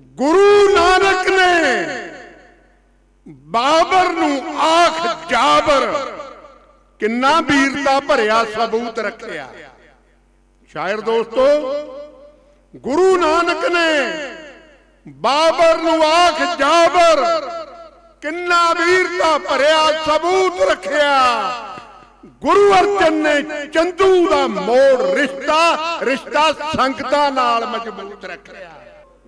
ਗੁਰੂ ਨਾਨਕ ਨੇ ਬਾਬਰ ਨੂੰ ਆਖ ਜਾਬਰ, ਕਿੰਨਾ ਵੀਰਤਾ ਭਰਿਆ ਸਬੂਤ ਰੱਖਿਆ। ਸ਼ਾਇਰ ਦੋਸਤੋ, ਗੁਰੂ ਨਾਨਕ ਨੇ ਬਾਬਰ ਨੂੰ ਆਖ ਜਾਬਰ, ਕਿੰਨਾ ਵੀਰਤਾ ਭਰਿਆ ਸਬੂਤ ਰੱਖਿਆ। ਗੁਰੂ ਅਰਜਨ ਨੇ ਚੰਦੂ ਦਾ ਮੋੜ ਰਿਸ਼ਤਾ ਰਿਸ਼ਤਾ ਸੰਗਤਾਂ ਨਾਲ ਮਜ਼ਬੂਤ ਰੱਖਿਆ।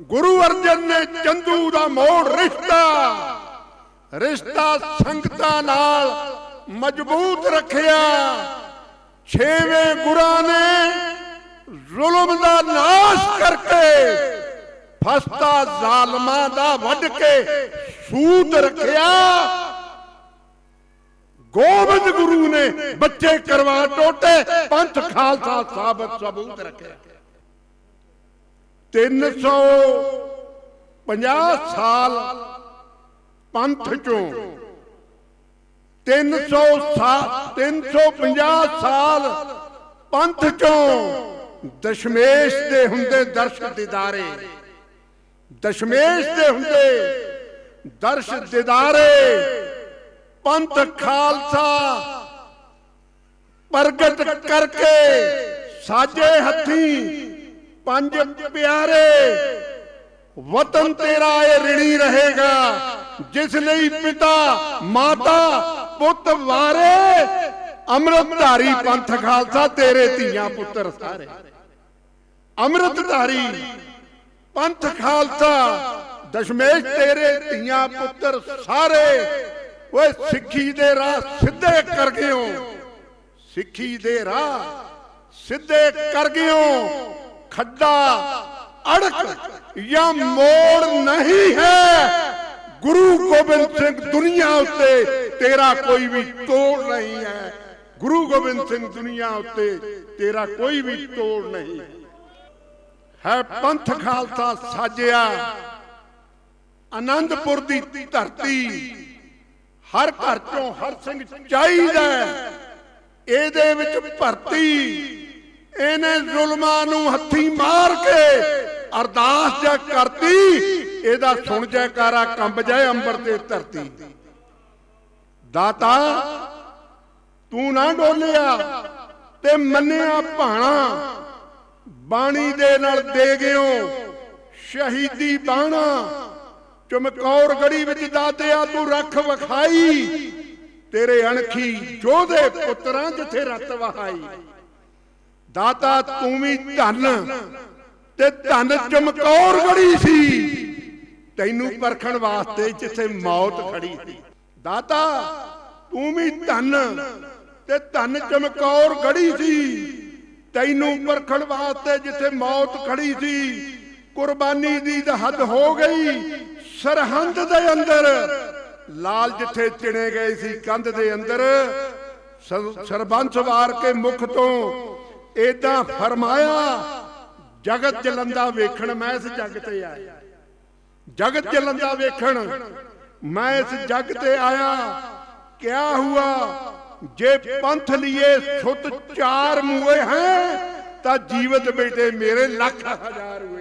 ਗੁਰੂ ਅਰਜਨ ਨੇ ਚੰਦੂ ਦਾ ਮੋੜ ਰਿਸ਼ਤਾ। ਰਿਸ਼ਤਾ ਸੰਗਤਾਂ ਨਾਲ ਮਜ਼ਬੂਤ ਰੱਖਿਆ। ਛੇਵੇਂ ਗੁਰਾਂ ਨੇ ਜ਼ੁਲਮ ਦਾ ਨਾਸ਼ ਕਰਕੇ ਫਸਤਾ ਜ਼ਾਲਮਾਂ ਦਾ ਵੱਢ ਕੇ ਸੂਤ ਰੱਖਿਆ। ਗੋਬਿੰਦ ਗੁਰੂ ਨੇ ਬੱਚੇ ਕਰਵਾ ਟੋਟੇ, ਪੰਥ ਖਾਲਸਾ ਸਾਬਤ ਸਬੂਤ ਰੱਖਿਆ। 350 ਸਾਲ ਪੰਥ ਚੋਂ। 300 ਸਾਲ 350 ਸਾਲ ਪੰਥ ਚੋਂ ਦਸ਼ਮੇਸ਼ ਦੇ ਹੁੰਦੇ ਦਰਸ਼ ਦਿਦਾਰੇ। ਦਸ਼ਮੇਸ਼ ਦੇ ਹੁੰਦੇ ਦਰਸ਼ ਦਿਦਾਰੇ। ਪੰਥ ਖਾਲਸਾ ਪ੍ਰਗਟ ਕਰਕੇ ਸਾਜੇ ਹੱਥੀ ਪੰਜ ਪਿਆਰੇ, ਵਤਨ ਤੇਰਾ ਇਹ ਰਿਣੀ ਰਹੇਗਾ, ਜਿਸ ਲਈ ਪਿਤਾ ਮਾਤਾ ਪੁੱਤ ਵਾਰੇ, ਅੰਮ੍ਰਿਤਧਾਰੀ ਪੰਥ ਖਾਲਸਾ ਤੇਰੇ ਧੀਆਂ ਪੁੱਤਰ ਸਾਰੇ। ਅੰਮ੍ਰਿਤਧਾਰੀ ਪੰਥ ਖਾਲਸਾ, ਦਸ਼ਮੇਸ਼ ਤੇਰੇ ਧੀਆਂ ਪੁੱਤਰ ਸਾਰੇ, ਓਏ ਸਿੱਖੀ ਦੇ ਰਾਹ ਸਿੱਧੇ ਕਰ ਗਿਓ। ਸਿੱਖੀ ਦੇ ਰਾਹ ਸਿੱਧੇ ਕਰ ਗਿਓ। ਖੱਡਾ, ਅੜਕ ਜਾਂ ਮੋੜ ਨਹੀਂ ਹੈ। ਗੁਰੂ ਗੋਬਿੰਦ ਸਿੰਘ ਦੁਨੀਆ ਉੱਤੇ ਤੇਰਾ ਕੋਈ ਵੀ ਤੋੜ ਨਹੀਂ ਹੈ। ਗੁਰੂ ਗੋਬਿੰਦ ਸਿੰਘ ਦੁਨੀਆ ਉੱਤੇ ਤੇਰਾ ਕੋਈ ਵੀ ਤੋੜ ਨਹੀਂ। ਹੈ ਪੰਥ ਖਾਲਸਾ ਸਾਜਿਆ। ਆਨੰਦਪੁਰ ਦੀ ਧਰਤੀ ਹਰ ਘਰ ਚੋਂ ਹਰ ਸਿੰਘ ਚਾਹੀਦਾ ਇਹਦੇ ਵਿੱਚ ਭਰਤੀ ਇਹਨੇ ਜ਼ੁਲਮਾਂ ਨੂੰ ਹੱਥੀ ਮਾਰ ਕੇ ਅਰਦਾਸ ਜਾ ਕਰਤੀ, ਇਹਦਾ ਸੁਣ ਜੈਕਾਰਾ ਕੰਬ ਜਾਏ ਅੰਬਰ ਤੇ ਧਰਤੀ। ਦਾਤਾ, ਤੂੰ ਨਾ ਡੋਲਿਆ ਤੇ ਮੰਨਿਆ ਭਾਣਾ, ਬਾਣੀ ਦੇ ਨਾਲ ਦੇ ਗਿਓ, ਸ਼ਹੀਦੀ ਬਾਣਾ। ਚਮਕੌਰ ਗੜੀ ਵਿੱਚ ਦਾਤਿਆ, ਤੂੰ ਰੱਖ ਵਖਾਈ, ਤੇਰੇ ਅਣਖੀ ਜੋਧੇ ਪੁੱਤਰਾਂ ਜਿੱਥੇ ਰਤ ਵਹਾਈ। ਦਾਤਾ ਤੂੰ ਵੀ ਧਨ ਤੇ ਧਨ ਚਮਕੌਰ ਗੜੀ ਸੀ। ਤੈਨੂੰ ਪਰਖਣ ਵਾਸਤੇ ਜਿੱਥੇ ਮੌਤ ਖੜੀ ਸੀ। ਦਾਤਾ ਤੂੰ ਵੀ ਧਨ ਤੇ ਧਨ ਚਮਕੌਰ ਗੜੀ ਸੀ। ਤੈਨੂੰ ਪਰਖਣ ਵਾਸਤੇ ਜਿੱਥੇ ਮੌਤ ਖੜੀ ਸੀ। ਕੁਰਬਾਨੀ ਦੀ ਤਾਂ ਹੱਦ ਹੋ ਗਈ ਸਰਹੰਦ ਦੇ ਅੰਦਰ। ਲਾਲ ਜਿੱਥੇ ਚਿਣੇ ਗਏ ਸੀ ਕੰਧ ਦੇ ਅੰਦਰ। ਸਰਬੰਸ ਵਾਰ ਕੇ ਮੁਖ ਤੋਂ ਏਦਾਂ ਫਰਮਾਇਆ, ਜਗਤ ਜਲੰਦਾ ਵੇਖਣ ਮੈਂ ਇਸ ਜਗ ਤੇ ਆਇਆ। ਜਗਤ ਜਲੰਦਾ ਵੇਖਣ ਮੈਂ ਇਸ ਜਗ ਤੇ ਆਇਆ। ਕਿਆ ਹੁਆ, ਜੇ ਪੰਥ ਲਿਏ ਸੁਤ ਚਾਰ ਮੂਏ ਹੈ, ਤਾਂ ਜੀਵਤ ਬੇਟੇ ਮੇਰੇ ਲੱਖ ਹਜ਼ਾਰ ਹੁਏ